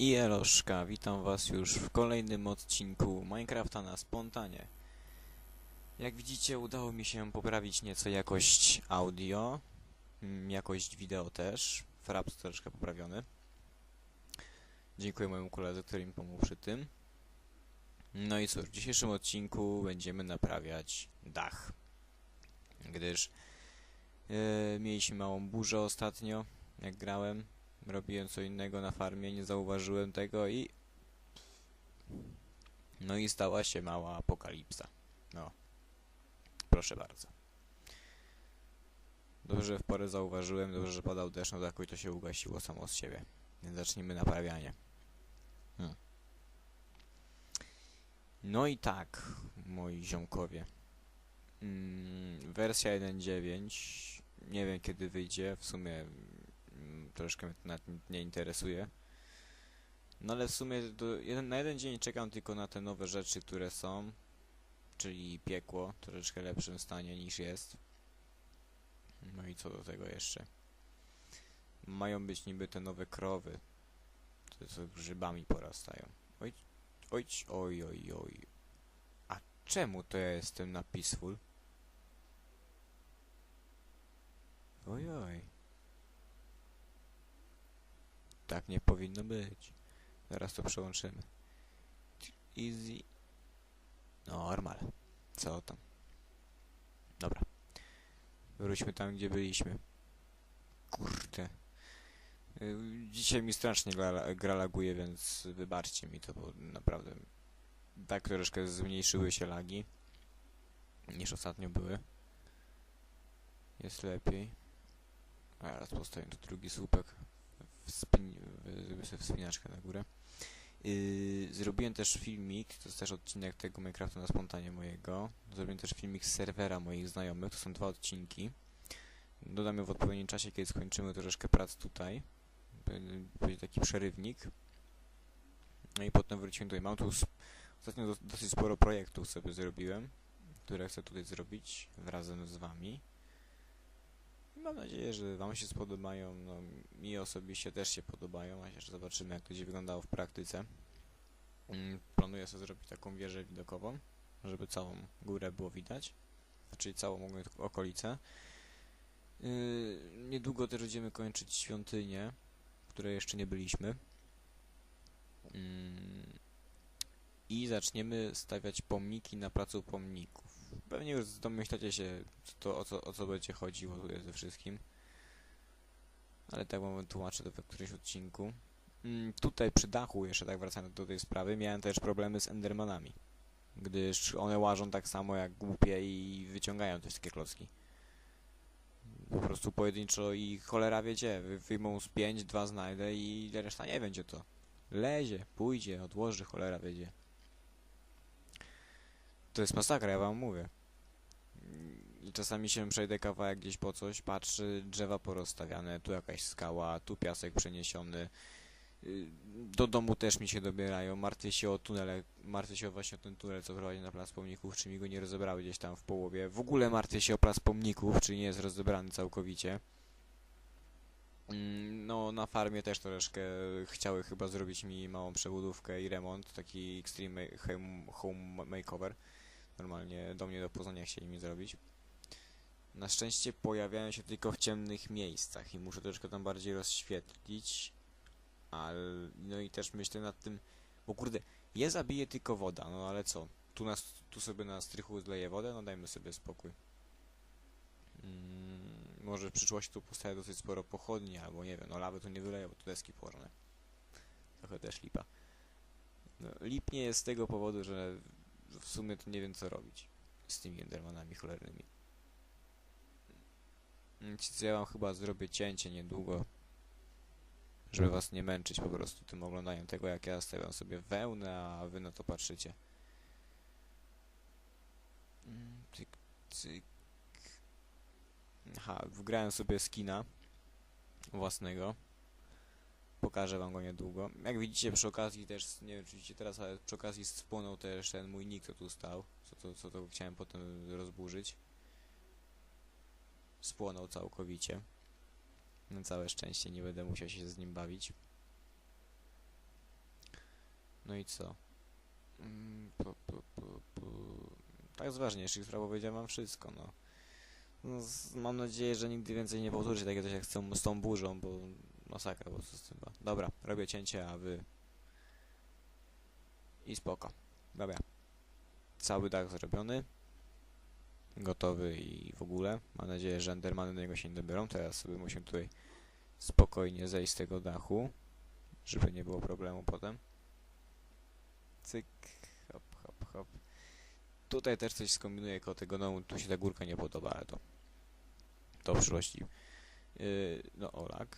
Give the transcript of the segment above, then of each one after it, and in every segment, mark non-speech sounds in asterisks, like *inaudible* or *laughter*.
I Eloszka, witam was już w kolejnym odcinku Minecrafta na spontanie. Jak widzicie udało mi się poprawić nieco jakość audio, mm, jakość wideo też, fraps troszkę poprawiony. Dziękuję mojemu koledze, który mi pomógł przy tym. No i cóż, w dzisiejszym odcinku będziemy naprawiać dach. Gdyż e, mieliśmy małą burzę ostatnio, jak grałem. Robiłem co innego na farmie, nie zauważyłem tego i... No i stała się mała apokalipsa. No. Proszę bardzo. Dobrze, w porę zauważyłem, dobrze, że padał deszcz, no jakoś to się ugasiło samo z siebie. Więc zacznijmy naprawianie. Hmm. No i tak, moi ziomkowie. Mm, wersja 1.9 nie wiem kiedy wyjdzie, w sumie troszkę mnie to nawet nie interesuje. No ale w sumie jeden, na jeden dzień czekam tylko na te nowe rzeczy, które są, czyli piekło, troszeczkę lepszym stanie niż jest. No i co do tego jeszcze? Mają być niby te nowe krowy, te co grzybami porastają. Oj, oj, oj, oj, oj. A czemu to ja jestem na peaceful? Oj, oj. Tak nie powinno być. Zaraz to przełączymy. Easy. Normal. Co tam? Dobra. Wróćmy tam, gdzie byliśmy. Kurde. Y, Dzisiaj mi strasznie gra, gra laguje, więc wybaczcie mi to, bo naprawdę tak troszkę zmniejszyły się lagi niż ostatnio były. Jest lepiej. A teraz postawię tu drugi słupek. Wspin wspinaczkę na górę. Yy, zrobiłem też filmik, to jest też odcinek tego Minecrafta na spontanie mojego. Zrobiłem też filmik z serwera moich znajomych, to są dwa odcinki. Dodam je w odpowiednim czasie, kiedy skończymy troszeczkę prac tutaj. Będzie- taki przerywnik. No i potem wrócimy tutaj. Mam tu ostatnio dos- dosyć sporo projektów sobie zrobiłem, które chcę tutaj zrobić razem z wami. Mam nadzieję, że Wam się spodobają. No, mi osobiście też się podobają, chociaż zobaczymy, jak to będzie wyglądało w praktyce. Mm, Planuję sobie zrobić taką wieżę widokową, żeby całą górę było widać, czyli całą ogólnie tylko okolicę. Yy, niedługo też będziemy kończyć świątynię, w której jeszcze nie byliśmy. Mm, I zaczniemy stawiać pomniki na placu pomników. Pewnie już domyślacie się, to, o, co, o co będzie chodziło tutaj ze wszystkim. Ale tak wam tłumaczę to w którymś odcinku. Mm, tutaj przy dachu, jeszcze tak wracając do tej sprawy, miałem też problemy z endermanami. Gdyż one łażą tak samo jak głupie i wyciągają te wszystkie klocki. Po prostu pojedynczo i cholera wiecie, wy- wyjmą z pięć, dwa znajdę i reszta nie będzie to. Lezie, pójdzie, odłoży, cholera wiedzie. To jest masakra, ja wam mówię. Czasami się przejdę kawałek gdzieś po coś, patrzy, drzewa porozstawiane, tu jakaś skała, tu piasek przeniesiony. Y, Do domu też mi się dobierają, martwię się o tunele, martwię się właśnie o ten tunel, co prowadzi na plac pomników, czy mi go nie rozebrały gdzieś tam w połowie. W ogóle martwię się o plac pomników, czy nie jest rozebrany całkowicie. Mm, No, na farmie też troszeczkę chciały chyba zrobić mi małą przebudówkę i remont, taki extreme home makeover. Normalnie do mnie do Poznania chcieli mi zrobić. Na szczęście pojawiają się tylko w ciemnych miejscach i muszę troszkę tam bardziej rozświetlić. Ale, no i też myślę nad tym, bo kurde, je zabije tylko woda, no ale co? Tu, nas, tu sobie na strychu zleje wodę, no dajmy sobie spokój. Mm, może w przyszłości tu powstaje dosyć sporo pochodni, albo nie wiem, no lawy tu nie wyleje, bo tu deski położone. Trochę też lipa. No, lipnie jest z tego powodu, że w sumie to nie wiem co robić z tymi endermanami cholernymi. Co Ja chyba zrobię cięcie niedługo, żeby was nie męczyć po prostu tym oglądaniem tego, jak ja stawiam sobie wełnę, a wy na to patrzycie. Mm, Cyk, cyk. Aha, wgrałem sobie skina własnego. Pokażę wam go niedługo. Jak widzicie przy okazji też, nie wiem czy widzicie teraz, ale przy okazji spłonął też ten mój nick, co tu stał. Co to, co to chciałem potem rozburzyć. Spłonął całkowicie. Na całe szczęście nie będę musiał się z nim bawić. No i co? Mm. Tak z ważniejszych spraw powiedziałem wam wszystko, no. no z, mam nadzieję, że nigdy więcej nie powtórzy takiego coś jak z tą, z tą burzą, bo masakra po prostu była. Dobra, robię cięcie, a wy... I spoko. Dobra. Cały dach zrobiony. Gotowy i w ogóle. Mam nadzieję, że Endermany do niego się nie dobiorą. Teraz sobie musimy tutaj spokojnie zejść z tego dachu, żeby nie było problemu potem. Cyk, hop, hop, hop. Tutaj też coś skombinuję koło tego domu, tu się ta górka nie podoba, ale to to w przyszłości. Yy, no o lag.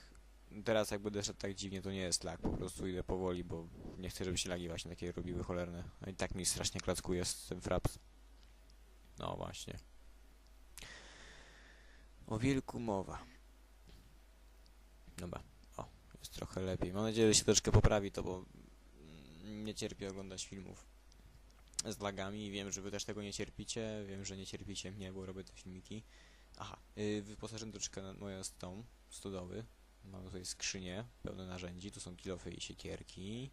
Teraz jak będę szedł tak dziwnie, to nie jest lag, po prostu idę powoli, bo nie chcę, żeby się lagi właśnie takie robiły cholerne. A i tak mi strasznie klackuje z tym fraps. No właśnie. O wilku mowa. Dobra, o, jest trochę lepiej. Mam nadzieję, że się troszkę poprawi to, bo nie cierpię oglądać filmów z lagami wiem, że wy też tego nie cierpicie. Wiem, że nie cierpicie mnie, bo robię te filmiki. Aha, yy, wyposażyłem troszkę na moją tą stodoły. Mam tutaj skrzynię pełne narzędzi. Tu są kilofy i siekierki.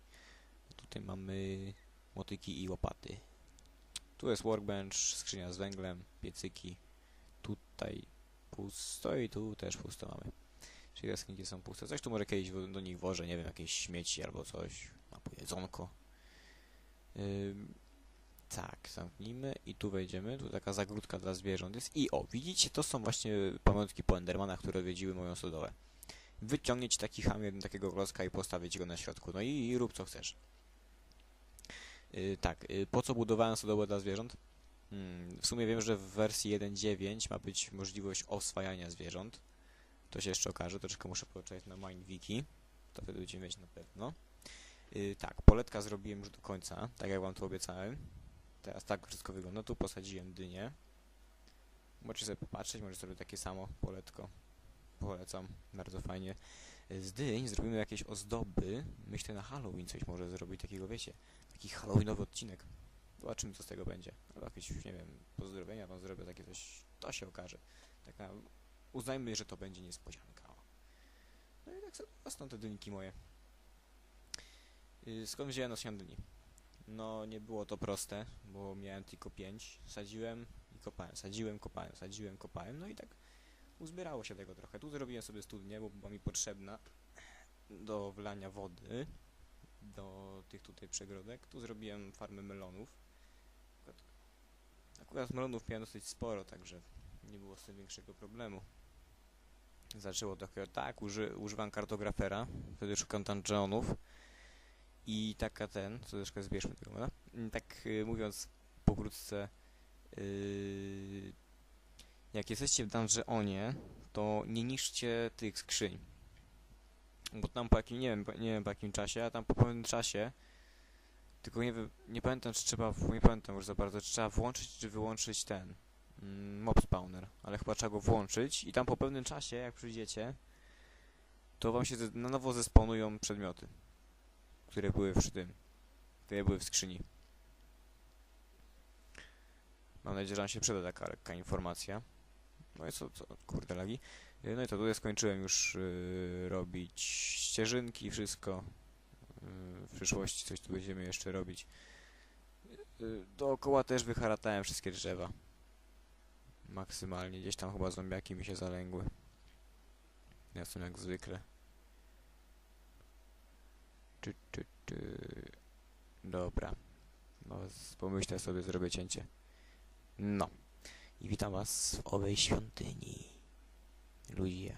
Tutaj mamy motyki i łopaty. Tu jest workbench, skrzynia z węglem, piecyki. Tutaj pusto i tu też pusto mamy. Czyli jaskiniki są puste. Coś tu może kiedyś do nich wożę, nie wiem, jakieś śmieci albo coś. Albo jedzonko. Tak, zamknijmy i tu wejdziemy. Tu taka zagródka dla zwierząt jest. I o, widzicie, to są właśnie pamiątki po Endermanach, które odwiedziły moją stodołę. Wyciągnieć taki ham, takiego klocka i postawić go na środku. No i, i rób co chcesz. Yy, tak, yy, po co budowałem stodołę dla zwierząt? Hmm, w sumie wiem, że w wersji 1.9 ma być możliwość oswajania zwierząt. To się jeszcze okaże, troszkę muszę poczekać na MindWiki. To wtedy będziemy mieć na pewno. Yy, tak, poletka zrobiłem już do końca, tak jak wam to obiecałem. Teraz tak wszystko wygląda. Tu posadziłem dynię. Możecie sobie popatrzeć, może sobie takie samo poletko. Polecam, bardzo fajnie. Yy, Z dyń zrobimy jakieś ozdoby. Myślę na Halloween coś może zrobić takiego, wiecie, taki Halloweenowy odcinek. Zobaczymy co z tego będzie. Albo jakieś, nie wiem, pozdrowienia wam zrobię, takie coś, to się okaże. Taka, uznajmy, że to będzie niespodzianka. No i tak sobie rosną te dynki moje. Yy, skąd wziąłem nasiona dyni? No, nie było to proste, bo miałem tylko pięć. Sadziłem i kopałem, sadziłem, kopałem, sadziłem, kopałem, no i tak uzbierało się tego trochę. Tu zrobiłem sobie studnię, bo była mi potrzebna do wlania wody do tych tutaj przegrodek. Tu zrobiłem farmę melonów. Akurat, melonów miałem dosyć sporo, także nie było z tym większego problemu. Zaczęło trochę tak, uży, używam kartografera, wtedy szukam dungeonów i taka ten, co troszkę zbierzmy tego, prawda? Mm, Tak y, mówiąc pokrótce, yy, jak jesteście w dungeonie, to nie niszczcie tych skrzyń. Bo tam po jakim, nie wiem, nie wiem po jakim czasie, a tam po pewnym czasie, tylko nie nie pamiętam czy trzeba, nie pamiętam już za bardzo, czy trzeba włączyć czy wyłączyć ten mm, mob spawner, ale chyba trzeba go włączyć i tam po pewnym czasie, jak przyjdziecie, to wam się na nowo zesponują przedmioty, które były w tym, które były w skrzyni. Mam nadzieję, że nam się przyda taka lekka informacja. No i co, co kurde lagi. Yy, No i to tutaj skończyłem już yy, robić ścieżynki, wszystko. Yy, w przyszłości coś tu będziemy jeszcze robić. Yy, dookoła też wyharatałem wszystkie drzewa. Maksymalnie. Gdzieś tam chyba zombiaki mi się zalęgły. Ja są jak zwykle. Czy, czy, czy. Dobra. No, pomyślę sobie, zrobię cięcie. No. I witam was w owej świątyni. Ludzie.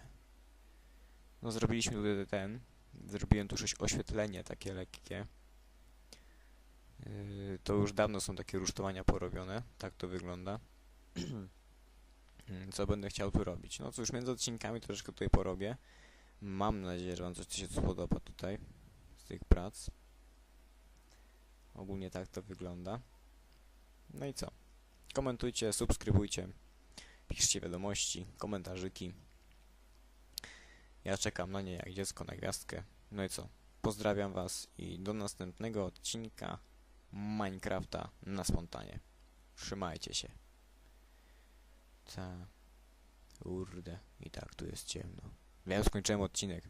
No zrobiliśmy tutaj ten. Zrobiłem tu coś oświetlenie takie lekkie. Yy, to już dawno są takie rusztowania porobione. Tak to wygląda. *clears throat* Co będę chciał tu robić? No cóż, między odcinkami troszkę tutaj porobię. Mam nadzieję, że wam coś się spodoba tutaj z tych prac. Ogólnie tak to wygląda. No i co? Komentujcie, subskrybujcie, piszcie wiadomości, komentarzyki. Ja czekam na nie jak dziecko na gwiazdkę. No i co? Pozdrawiam was i do następnego odcinka Minecrafta na spontanie. Trzymajcie się. Ta. Kurde. I tak tu jest ciemno. Wiem, skończyłem odcinek.